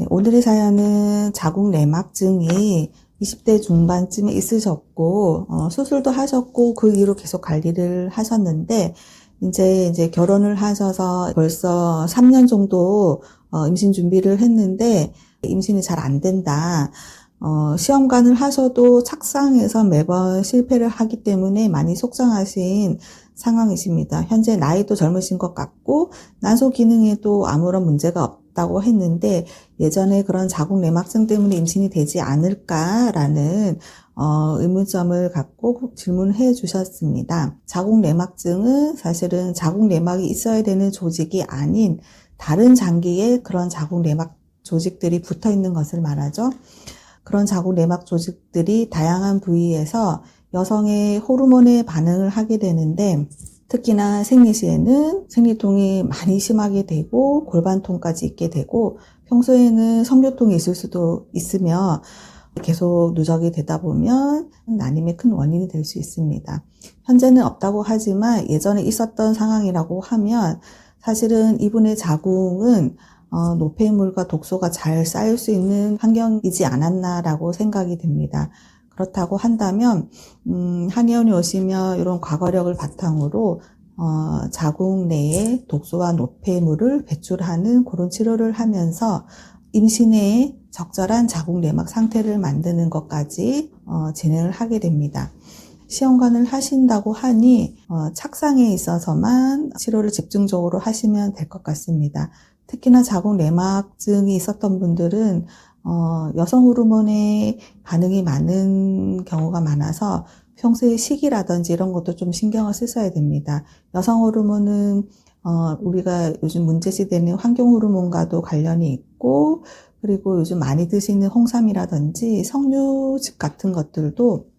네, 오늘의 사연은 자궁 내막증이 20대 중반쯤에 있으셨고, 어, 수술도 하셨고, 그 이후로 계속 관리를 하셨는데, 이제, 이제 결혼을 하셔서 벌써 3년 정도, 어, 임신 준비를 했는데, 임신이 잘 안 된다. 어, 시험관을 하셔도 착상해서 매번 실패를 하기 때문에 많이 속상하신 상황이십니다. 현재 나이도 젊으신 것 같고, 난소 기능에도 아무런 문제가 없 다고 했는데, 예전에 그런 자궁 내막증 때문에 임신이 되지 않을까라는 어, 의문점을 갖고 질문해 주셨습니다. 자궁 내막증은 사실은 자궁 내막이 있어야 되는 조직이 아닌 다른 장기에 그런 자궁 내막 조직들이 붙어 있는 것을 말하죠. 그런 자궁 내막 조직들이 다양한 부위에서 여성의 호르몬에 반응을 하게 되는데 특히나 생리 시에는 생리통이 많이 심하게 되고 골반통까지 있게 되고 평소에는 성교통이 있을 수도 있으며 계속 누적이 되다 보면 난임의 큰 원인이 될 수 있습니다. 현재는 없다고 하지만 예전에 있었던 상황이라고 하면 사실은 이분의 자궁은 어, 노폐물과 독소가 잘 쌓일 수 있는 환경이지 않았나라고 생각이 됩니다. 그렇다고 한다면 음, 한의원에 오시면 이런 과거력을 바탕으로 어, 자궁 내에 독소와 노폐물을 배출하는 그런 치료를 하면서 임신에 적절한 자궁 내막 상태를 만드는 것까지 어, 진행을 하게 됩니다. 시험관을 하신다고 하니 어, 착상에 있어서만 치료를 집중적으로 하시면 될 것 같습니다. 특히나 자궁 내막증이 있었던 분들은 어, 여성 호르몬에 반응이 많은 경우가 많아서 평소에 식이라든지 이런 것도 좀 신경을 쓰셔야 됩니다. 여성 호르몬은 어, 우리가 요즘 문제시 되는 환경 호르몬과도 관련이 있고 그리고 요즘 많이 드시는 홍삼이라든지 석류즙 같은 것들도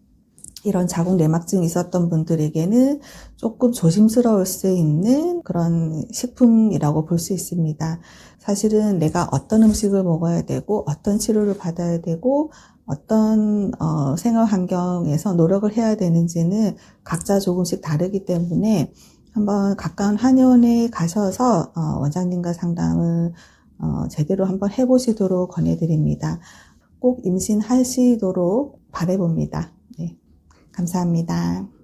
이런 자궁 내막증이 있었던 분들에게는 조금 조심스러울 수 있는 그런 식품이라고 볼 수 있습니다. 사실은 내가 어떤 음식을 먹어야 되고 어떤 치료를 받아야 되고 어떤 어, 생활 환경에서 노력을 해야 되는지는 각자 조금씩 다르기 때문에 한번 가까운 한의원에 가셔서 어, 원장님과 상담을 어, 제대로 한번 해보시도록 권해드립니다. 꼭 임신하시도록 바래봅니다. 네, 감사합니다.